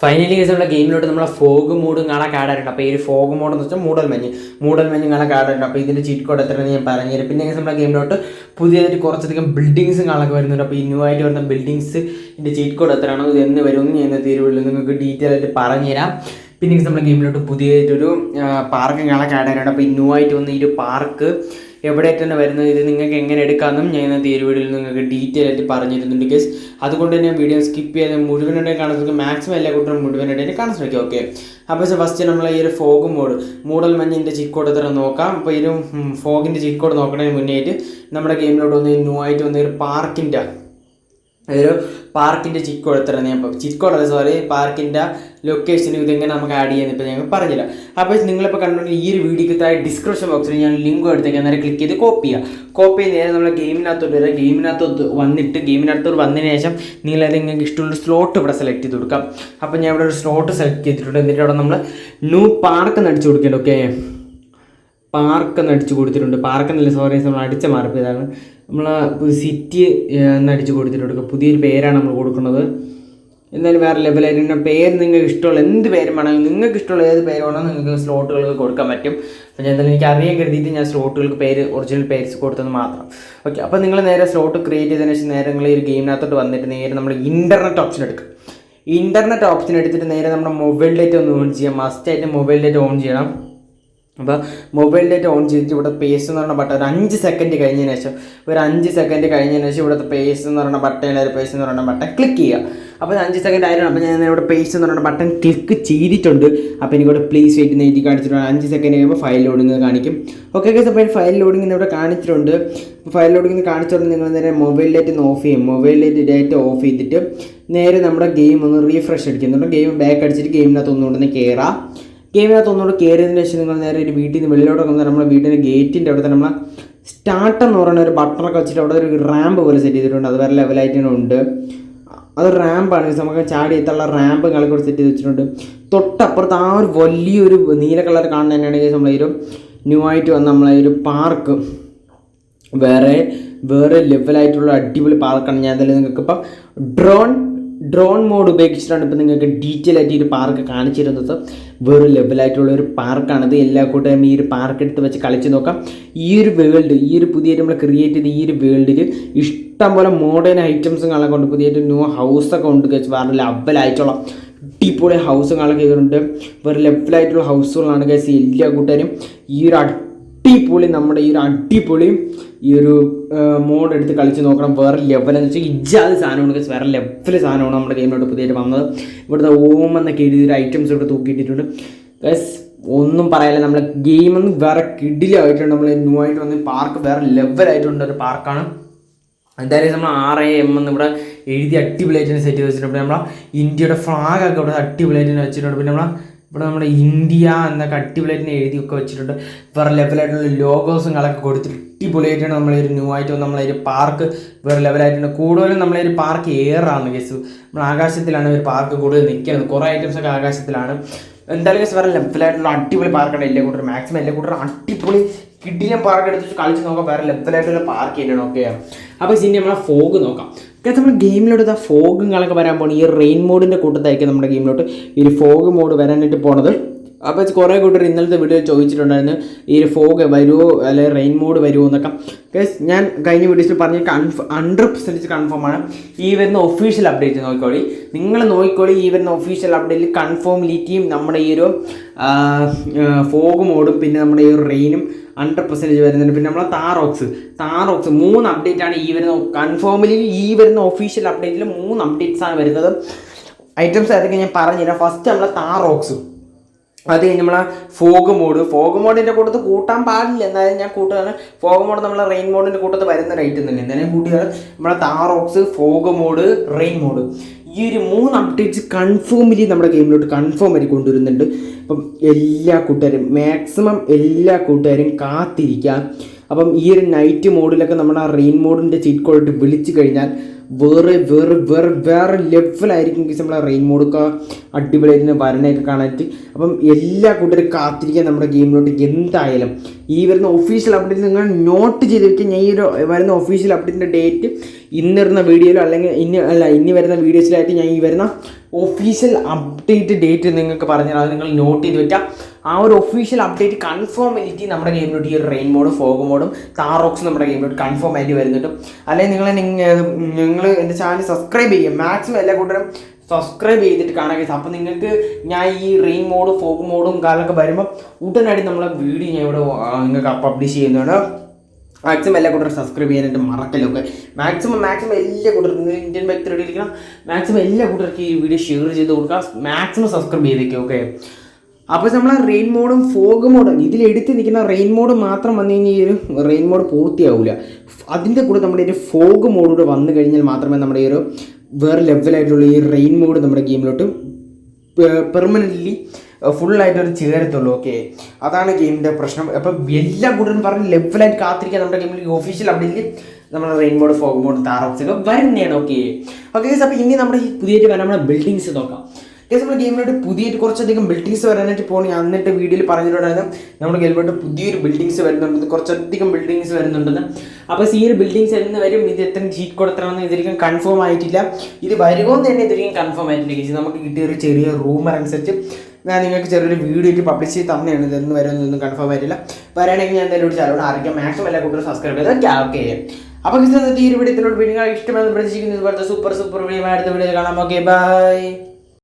Finally case നമ്മുടെ ഗെയിമിലോട്ട് നമ്മളെ fog മൂഡും കാണാൻ കാടാറുണ്ട് അപ്പോൾ ഈ ഒരു ഫോഗ് മൂഡ് എന്ന് വെച്ചാൽ മൂടൽ മഞ്ഞ്. മൂടൽ മഞ്ഞ് കാണാൻ കാടാറുണ്ട് അപ്പോൾ ഇതിന്റെ ചീറ്റ് കോഡ് എത്രയാണെന്ന് ഞാൻ പറഞ്ഞുതരാം പിന്നെ നമ്മുടെ ഗെയിമിലോട്ട് പുതിയതായിട്ട് കുറച്ചധികം ബിൽഡിങ്സും കാണാൻ വരുന്നുണ്ട്. അപ്പോൾ ഈ ന്യൂ ആയിട്ട് വരുന്ന ബിൽഡിങ്സ് ഇതിന്റെ ചീറ്റ് കോഡ് എത്രയാണോ ഇത് എന്ന് വരുമെന്ന് ഞാൻ തീരുവുള്ളൂ നിങ്ങൾക്ക് ഡീറ്റെയിൽ ആയിട്ട് പറഞ്ഞുതരാം പിന്നെ നമ്മുടെ ഗെയിമിലോട്ട് പുതിയതായിട്ടൊരു പാർക്കും കാണാൻ കാടാറുണ്ട് അപ്പോൾ ഈ ന്യൂ ആയിട്ട് വന്ന ഈ ഒരു പാർക്ക് എവിടെയായിട്ടാണ് വരുന്നത് ഇത് നിങ്ങൾക്ക് എങ്ങനെ എടുക്കാമെന്നും ഞാൻ ഇന്നത്തെ ഈ വീഡിയോയിൽ നിങ്ങൾക്ക് ഡീറ്റെയിൽ ആയിട്ട് പറഞ്ഞു തരുന്നുണ്ട് കേസ് അതുകൊണ്ട് തന്നെ വീഡിയോ സ്കിപ്പ് ചെയ്ത് മുഴുവനായിട്ട് കാണാൻ ശ്രമിക്കുക. മാക്സിമം എല്ലാ കൂട്ടരും മുഴുവനായിട്ട് കാണാൻ ശ്രമിക്കുക ഓക്കെ അപ്പോൾ ഫസ്റ്റ് നമ്മൾ ഈ ഒരു ഫോഗ് മോഡ് മൂടൽ മഞ്ഞിന്റെ ചിക്കോട് തരം നോക്കാം. അപ്പോൾ ഈ ഒരു ഫോഗിന്റെ ചിക്കോട് നോക്കണതിന് മുന്നേ ആയിട്ട് നമ്മുടെ ഗെയിമിലോട്ട് വന്ന് ന്യൂ ആയിട്ട് വന്ന ഒരു പാർക്കിന്റെ ഒരു പാർക്കിന്റെ ചിക്ക് കോഡ് ഞാൻ അല്ല സോറി പാർക്കിന്റെ ലൊക്കേഷനും ഇതെങ്ങനെ നമുക്ക് ആഡ് ചെയ്യാൻ ഇപ്പോൾ ഞങ്ങൾ പറഞ്ഞില്ല അപ്പോൾ നിങ്ങളിപ്പോൾ കണ്ടുകൊണ്ട് ഈ ഒരു വീഡിയോക്ക് താഴെ ഡിസ്ക്രിപ്ഷൻ ബോക്സിൽ ഞാൻ ലിങ്ക് എടുത്തേക്ക്. നേരെ ക്ലിക്ക് ചെയ്ത് കോപ്പി ചെയ്യുക കോപ്പി ചെയ്ത് നേരെ നമ്മളെ ഗെയിമിനകത്തോട്ട് വരിക ഗെയിമിനകത്തോട്ട് വന്നിട്ട് ഗെയിമിനകത്തോട്ട് വന്നതിന് ശേഷം നിങ്ങൾ അത് നിങ്ങൾക്ക് ഇഷ്ടമുള്ള സ്ലോട്ട് ഇവിടെ സെലക്ട് ചെയ്ത് കൊടുക്കാം. അപ്പോൾ ഞാൻ ഇവിടെ ഒരു സ്ലോട്ട് സെലക്ട് ചെയ്തിട്ടുണ്ട്. എന്നിട്ട് അവിടെ നമ്മൾ ന്യൂ പാർക്ക് നടിച്ചു കൊടുക്കേണ്ട ഓക്കെ പാർക്ക് എന്ന് അടിച്ചു കൊടുത്തിട്ടുണ്ട്. പാർക്കെന്നല്ല സോറി നമ്മൾ അടിച്ച മാർപ്പ് ഇതാണ്. നമ്മൾ സിറ്റി എന്ന് അടിച്ചു കൊടുത്തിട്ടുണ്ട്. പുതിയൊരു പേരാണ് നമ്മൾ കൊടുക്കുന്നത്. എന്നാലും വേറെ ലെവലായിട്ട് പേര് നിങ്ങൾക്ക് ഇഷ്ടമുള്ള എന്ത് പേരും വേണമെങ്കിലും നിങ്ങൾക്ക് ഇഷ്ടമുള്ള ഏത് പേര് വേണമെങ്കിൽ നിങ്ങൾക്ക് സ്ലോട്ടുകൾക്ക് കൊടുക്കാൻ പറ്റും. അപ്പോൾ ഞാൻ എന്തായാലും എനിക്ക് അറിയാൻ കരുതിയിട്ട് ഞാൻ സ്ലോട്ടുകൾക്ക് പേര് ഒറിജിനൽ പേര്സ് കൊടുത്തത് മാത്രം. ഓക്കെ അപ്പോൾ നിങ്ങൾ നേരെ സ്ലോട്ട് ക്രിയേറ്റ് ചെയ്തതിന് ശേഷം നേരെ നിങ്ങൾ ഈ ഒരു ഗെയിമിനകത്തോട്ട് വന്നിട്ട് നേരെ നമ്മൾ ഇന്റർനെറ്റ് ഓപ്ഷൻ എടുക്കും. ഇന്റർനെറ്റ് ഓപ്ഷൻ എടുത്തിട്ട് നേരെ നമ്മുടെ മൊബൈൽ ഡേറ്റ് ഒന്ന് ഓൺ ചെയ്യാം. മസ്റ്റായിട്ട് മൊബൈൽ ഡേറ്റ് ഓൺ ചെയ്യണം. അപ്പോൾ മൊബൈൽ ഡേറ്റ് ഓൺ ചെയ്തിട്ട് ഇവിടെ പേസ് എന്ന് പറഞ്ഞ ബട്ടൺ ഒരു അഞ്ച് സെക്കൻഡ് കഴിഞ്ഞതിന് ശേഷം ഒരു അഞ്ച് സെക്കൻഡ് കഴിഞ്ഞതിന് ശേഷം ഇവിടുത്തെ പേസ് എന്ന് പറയുന്ന ബട്ടൺ ഒരു പേസ് എന്ന് പറഞ്ഞ ബട്ടൺ ക്ലിക്ക് ചെയ്യുക. അപ്പോൾ അഞ്ച് സെക്കൻഡ് ആയിരുന്നു അപ്പോൾ ഞാൻ ഇവിടെ പേസ് എന്ന് പറഞ്ഞ ബട്ടൺ ക്ലിക്ക് ചെയ്തിട്ടുണ്ട്. അപ്പോൾ എനിക്കിവിടെ പ്ലീസ് വെയിറ്റ് എന്ന് എഴുതി കാണിച്ചിട്ടുണ്ട്. അഞ്ച് സെക്കൻഡ് കഴിയുമ്പോൾ ഫയൽ ലോഡിങ് കാണിക്കും. ഓക്കെ ഓക്കെ അപ്പോൾ ഫയൽ ലോഡിങ് ഇവിടെ കാണിച്ചിട്ടുണ്ട്. ഫയൽ ലോഡിങ് കാണിച്ചിട്ടുണ്ട് നിങ്ങൾ നേരെ മൊബൈൽ ഡേറ്റ് ഒന്ന് ഓഫ് ചെയ്യും. മൊബൈൽ ഡേറ്റ് ഡേറ്റ് ഓഫ് ചെയ്തിട്ട് നേരെ നമ്മുടെ ഗെയിം ഒന്ന് റീഫ്രഷ് അടിക്കുന്നുണ്ട് ഗെയിം ബാക്ക് അടിച്ചിട്ട് ഗെയിമിനകത്ത് ഒന്നുകൊണ്ടൊന്ന് കയറാം ഗെയിമിനകത്ത് ഒന്നുകൂടെ കയറിയതിന് ശേഷം നിങ്ങൾ നേരെ ഒരു വീട്ടിൽ നിന്ന് വെളിയിലോട്ട് വന്നാൽ നമ്മുടെ വീട്ടിന്റെ ഗേറ്റിന്റെ അവിടെ തന്നെ നമ്മൾ സ്റ്റാർട്ട് എന്ന് പറയുന്ന ഒരു ബട്ടണൊക്കെ വെച്ചിട്ട് അവിടെ ഒരു റാമ്പ് പോലെ സെറ്റ് ചെയ്തിട്ടുണ്ട്. അത് വേറെ ലെവലായിട്ട് ഉണ്ട്. അത് റാമ്പാണ് നമുക്ക് ചാടി എത്തുള്ള റാമ്പ് കളിക്കൂടെ സെറ്റ് ചെയ്ത് വെച്ചിട്ടുണ്ട്. തൊട്ടപ്പുറത്ത് ആ ഒരു വലിയൊരു നീല കളർ കാണുന്ന തന്നെയാണ് നമ്മളെ ഒരു ന്യൂ ആയിട്ട് വന്ന നമ്മളെ ഒരു പാർക്ക് വേറെ വേറെ ലെവലായിട്ടുള്ള അടിപൊളി പാർക്കാണ് ഞാൻ എന്തായാലും നിങ്ങൾക്ക് ഇപ്പം ഡ്രോൺ ഡ്രോൺ മോഡ് ഉപയോഗിച്ചിട്ടാണ് ഇപ്പോൾ നിങ്ങൾക്ക് ഡീറ്റെയിൽ ആയിട്ട് ഈ ഒരു പാർക്ക് കാണിച്ചു തരുന്നത്. വേറെ ലെവലായിട്ടുള്ള ഒരു പാർക്കാണ് ഇത് എല്ലാ കൂട്ടരും ഈ ഒരു പാർക്ക് എടുത്ത് വെച്ച് കളിച്ച് നോക്കാം. ഈ ഒരു വേൾഡ് ഈ ഒരു പുതിയ നമ്മൾ ക്രിയേറ്റ് ചെയ്ത ഈ ഒരു വേൾഡിൽ ഇഷ്ടം പോലെ മോഡേൺ ഐറ്റംസും കാണാൻ കൊണ്ട് പുതിയൊരു ന്യൂ ഹൗസൊക്കെ ഉണ്ട് വേറെ ലെവലായിട്ടുള്ള അടിപൊളി ഹൗസുകളൊക്കെ ചെയ്തിട്ടുണ്ട് വേറെ ലെവലായിട്ടുള്ള ഹൗസുകളാണ് കേസ് എല്ലാ കൂട്ടരും ഈ ഒരു അടിപൊളി നമ്മുടെ ഈ ഒരു അടിപൊളി ഈ ഒരു മോഡ് എടുത്ത് കളിച്ച് നോക്കണം. വേറെ ലെവൽ എന്ന് വെച്ചാൽ ഇജാത് സാധനമാണ്. വേറെ ലെവൽ സാധനമാണ് നമ്മുടെ ഗെയിമിലോട്ട് പുതിയതായിട്ട് വന്നത്. ഇവിടുത്തെ ഓം എന്നൊക്കെ എഴുതിയ ഒരു ഐറ്റംസ് ഇവിടെ തൂക്കിയിട്ടിട്ടുണ്ട്. ബസ് ഒന്നും പറയാനില്ല. നമ്മളെ ഗെയിമൊന്നും വേറെ കിഡിലായിട്ടുണ്ട് നമ്മൾ ന്യൂ ആയിട്ട് വന്ന് പാർക്ക് വേറെ ലെവലായിട്ടുണ്ട് ഒരു പാർക്കാണ് എന്തായാലും നമ്മൾ ആർ എ എന്ന് ഇവിടെ എഴുതി അടിപൊളിയായിട്ട് സെറ്റ് ചെയ്ത് വെച്ചിട്ടുണ്ട് നമ്മളെ ഇന്ത്യയുടെ ഫ്ലാഗൊക്കെ ഇവിടെ അടിപൊളിയായിട്ട് വെച്ചിട്ടുണ്ട്. പിന്നെ നമ്മളെ ഇവിടെ നമ്മുടെ ഇന്ത്യ എന്ന അടിപൊളിയായിട്ട് എഴുതിയൊക്കെ വെച്ചിട്ടുണ്ട്. വേറെ ലെവലായിട്ടുള്ള ലോഗോസും കളൊക്കെ കൊടുത്തിട്ട് അടിപൊളിയായിട്ടാണ് നമ്മളെ ഒരു ന്യൂ ആയിട്ട് നമ്മളെ ഒരു പാർക്ക് വേറെ ലെവലായിട്ടുണ്ട് കൂടുതലും നമ്മളെ ഒരു പാർക്ക് എയറാണ് കേസ് നമ്മൾ ആകാശത്തിലാണ് ഒരു പാർക്ക് കൂടുതൽ നിൽക്കുന്നത്. കുറേ ഐറ്റംസ് ഒക്കെ ആകാശത്തിലാണ്. എന്തായാലും കേസ് വേറെ ലെവലായിട്ടുള്ള അടിപൊളി പാർക്കാണ് എല്ലാ കൂട്ടർ മാക്സിമം എല്ലാ കൂട്ടർ അടിപൊളി കിഡിലും പാർക്ക് എടുത്ത് കളിച്ച് നോക്കാം വേറെ ലെവലായിട്ടുള്ള പാർക്ക് തന്നെയാണ് ഓക്കെ അപ്പോൾ ഇനി നമ്മളെ ഫോഗ് നോക്കാം. കാരണം നമ്മൾ ഗെയിമിലോട്ട് ആ ഫോഗും കളൊക്കെ വരാൻ പോകണം ഈ റെയിൻ മോഡിന്റെ കൂട്ടത്തായിരിക്കും നമ്മുടെ ഗെയിമിലോട്ട് ഈ ഫോഗ് മോഡ് വരാനായിട്ട് പോണത്. അപ്പോൾ കുറേ കൂട്ടർ ഇന്നലത്തെ വീഡിയോ ചോദിച്ചിട്ടുണ്ടായിരുന്നു ഈ ഒരു ഫോഗ് വരുമോ അല്ലെങ്കിൽ റെയിൻ മോഡ് വരുമോ എന്നൊക്കെ. ഗൈസ് ഞാൻ കഴിഞ്ഞ വീഡിയോസിൽ പറഞ്ഞ കൺഫ് ഹൺഡ്രഡ് പെർസെന്റേജ് കൺഫേം ആണ്. ഈ വരുന്ന ഒഫീഷ്യൽ അപ്ഡേറ്റ് നോക്കിക്കോളി. നിങ്ങൾ നോക്കിക്കോളി ഈ വരുന്ന ഒഫീഷ്യൽ അപ്ഡേറ്റിൽ കൺഫേമിലിറ്റിയും നമ്മുടെ ഈ ഒരു ഫോഗ് മോഡും പിന്നെ നമ്മുടെ ഈ ഒരു റെയിനും ഹൺഡ്രഡ് പെർസെന്റേജ് വരുന്നുണ്ട്. പിന്നെ നമ്മളെ താറോക്സ് താറോക്സ് മൂന്ന് അപ്ഡേറ്റ് ആണ് ഈ വരുന്ന കൺഫേമിലി ഈ വരുന്ന ഒഫീഷ്യൽ അപ്ഡേറ്റിൽ മൂന്ന് അപ്ഡേറ്റ്സ് ആണ് വരുന്നത്. ഐറ്റംസ് ഏതൊക്കെ ഞാൻ പറഞ്ഞുതരാം. ഫസ്റ്റ് നമ്മളെ താറോക്സ് അത് കഴിഞ്ഞ് നമ്മളെ ഫോഗ് മോഡ് ഫോഗ് മോഡിന്റെ കൂട്ടത്ത് കൂട്ടാൻ പാടില്ല. എന്നാലും ഞാൻ കൂട്ടുകയാണ് ഫോഗ് മോഡ് നമ്മളെ റെയിൻ മോഡിന്റെ കൂട്ടത്ത് വരുന്ന റൈറ്റ് തന്നെ. എന്തായാലും കൂട്ടിയാണ് നമ്മളെ Thar Roxx fog mode rain mode ഈ ഒരു മൂന്ന് അപ്ഡേറ്റ്സ് കൺഫേമിലി നമ്മുടെ ഗെയിമിലോട്ട് കൺഫേം ആയി കൊണ്ടുവരുന്നുണ്ട്. അപ്പം എല്ലാ കൂട്ടുകാരും മാക്സിമം എല്ലാ കൂട്ടുകാരും കാത്തിരിക്കുക അപ്പം ഈ ഒരു നൈറ്റ് മോഡിലൊക്കെ നമ്മൾ ആ റെയിൻ മോഡിന്റെ ചീറ്റ് കോഡിട്ട് വിളിച്ചു കഴിഞ്ഞാൽ വേറെ വേറെ വേറെ വേറെ ലെവലായിരിക്കും ഗീസ് നമ്മളെ റെയിൻ മോഡൊക്കെ അടിപൊളിയായിട്ട് വരണയൊക്കെ കാണാനായിട്ട്. അപ്പം എല്ലാ കൂട്ടരും കാത്തിരിക്കാൻ നമ്മുടെ ഗെയിമിലോട്ട് എന്തായാലും. ഈ വരുന്ന ഒഫീഷ്യൽ അപ്ഡേറ്റ് നിങ്ങൾ നോട്ട് ചെയ്ത് വെക്കുക ഞാൻ ഈ ഒരു വരുന്ന ഒഫീഷ്യൽ അപ്ഡേറ്റിന്റെ ഡേറ്റ് ഇന്ന് വരുന്ന വീഡിയോയിലോ അല്ലെങ്കിൽ ഇനി അല്ല ഇനി വരുന്ന വീഡിയോസിലായിട്ട് ഞാൻ ഈ വരുന്ന ഒഫീഷ്യൽ അപ്ഡേറ്റ് ഡേറ്റ് നിങ്ങൾക്ക് പറഞ്ഞാൽ അത് നിങ്ങൾ നോട്ട് ചെയ്ത് വെക്കാം ആ ഒരു ഒഫീഷ്യൽ അപ്ഡേറ്റ് കൺഫേം ആയിട്ട് നമ്മുടെ ഗെയിമിലോട്ട് ഈ ഒരു റെയിൻ മോഡും ഫോഗ് മോഡും താറോക്സ് നമ്മുടെ ഗെയിമിലോട്ട് കൺഫേം ആയിട്ട് വരുന്നുണ്ട്. അല്ലെങ്കിൽ നിങ്ങൾ നിങ്ങൾ എന്റെ ചാനൽ സബ്സ്ക്രൈബ് ചെയ്യുക. മാക്സിമം എല്ലാ കൂട്ടരും സബ്സ്ക്രൈബ് ചെയ്തിട്ട് കാണാൻ കഴിയും. അപ്പോൾ നിങ്ങൾക്ക് ഞാൻ ഈ റെയിൻ മോഡും ഫോഗ് മോഡും കാലൊക്കെ വരുമ്പോൾ ഉടനടി നമ്മളെ വീഡിയോ ഞാൻ ഇവിടെ നിങ്ങൾക്ക് പബ്ലിഷ് ചെയ്യുന്നതാണ്. മാക്സിമം എല്ലാ കൂട്ടരും സബ്സ്ക്രൈബ് ചെയ്യാനായിട്ട് മറക്കലൊക്കെ മാക്സിമം മാക്സിമം എല്ലാ കൂട്ടർക്കും ഇന്ത്യൻ ബൈക്ക് റെഡി ഇരിക്കണം മാക്സിമം എല്ലാ കൂട്ടർക്കും ഈ വീഡിയോ ഷെയർ ചെയ്ത് കൊടുക്കുക. മാക്സിമം സബ്സ്ക്രൈബ് ചെയ്തേക്കും ഓക്കെ അപ്പോൾ നമ്മൾ ആ റെയിൻ മോഡും ഫോഗ് മോഡും ഇതിൽ എടുത്ത് നിൽക്കുന്ന റെയിൻ മോഡ് മാത്രം വന്നു കഴിഞ്ഞാൽ ഈ ഒരു റെയിൻ മോഡ് പൂർത്തിയാവില്ല അതിന്റെ കൂടെ നമ്മുടെ ഒരു ഫോഗ് മോഡൂടെ വന്നു കഴിഞ്ഞാൽ മാത്രമേ നമ്മുടെ ഈ ഒരു വേറെ ലെവലായിട്ടുള്ള ഈ റെയിൻ മോഡ് നമ്മുടെ ഗെയിമിലോട്ട് പെർമനന്റ്ലി ഫുള്ളായിട്ട് ഒരു ചേരത്തുള്ളൂ ഓക്കെ അതാണ് ഗെയിമിന്റെ പ്രശ്നം. അപ്പം എല്ലാം കൂട്ടരും പറഞ്ഞ് ലെവലായിട്ട് കാത്തിരിക്കാൻ നമ്മുടെ ഗെയിമിൽ ഒഫീഷ്യൽ അപ്ഡേറ്റിൽ നമ്മുടെ rain mode fog mode Thar Roxx വരുന്നതാണ് ഓക്കെ ഓക്കെ അപ്പോൾ ഇനി നമ്മുടെ പുതിയതായിട്ട് വരാൻ നമ്മുടെ ബിൽഡിങ്സ് നോക്കാം. ഗൈസ് നമ്മുടെ ഗെയിമിലോട്ട് കുറച്ചധികം ബിൽഡിങ്സ് വരാനായിട്ട് പോകണം അന്നിട്ട് വീഡിയോയിൽ പറഞ്ഞിട്ടുണ്ടായിരുന്നു. നമ്മുടെ ഗെയിമിലോട്ട് പുതിയൊരു ബിൽഡിങ്സ് വരുന്നുണ്ടെന്ന് കുറച്ചധികം ബിൽഡിങ്സ് വരുന്നുണ്ടെന്ന്. അപ്പോൾ ഈ ഒരു ബിൽഡിങ്സ് എന്ന് വരും. ഇത് എത്ര ചീറ്റ് കൊടുത്തണമെന്ന് ഇതിരിക്കും കൺഫേം ആയിട്ടില്ല. ഇത് വരുമോ എന്ന് തന്നെ ഇതിരിക്കും കൺഫേം ആയിട്ടില്ല ഗൈസ് നമുക്ക് കിട്ടിയ ഒരു ചെറിയ റൂമർ അനുസരിച്ച് ഞാൻ നിങ്ങൾക്ക് ചെറിയൊരു വീഡിയോ പബ്ലിഷ് ചെയ്ത് തന്നെയാണ്. ഇതൊന്നും വരുമെന്നൊന്നും കൺഫേം ആയിട്ടില്ല. വരാണെങ്കിൽ ഞാൻ എന്തായാലും ഒരു ചാനലോട് അറിയിക്കാം. മാക്സിമം എല്ലാ കൂട്ടരും സബ്സ്ക്രൈബ് ചെയ്ത് ഓക്കെ അപ്പോൾ ഗൈസ് ഇന്നത്തെ ഈ വീഡിയോ ഇതിനോട് വീഡിയോ ഇഷ്ടമെന്ന് പ്രതീക്ഷിക്കുന്നു. ഇതുപോലത്തെ സൂപ്പർ സൂപ്പർ വീഡിയോ അടുത്ത വീഡിയോ കാണാം. Okay bye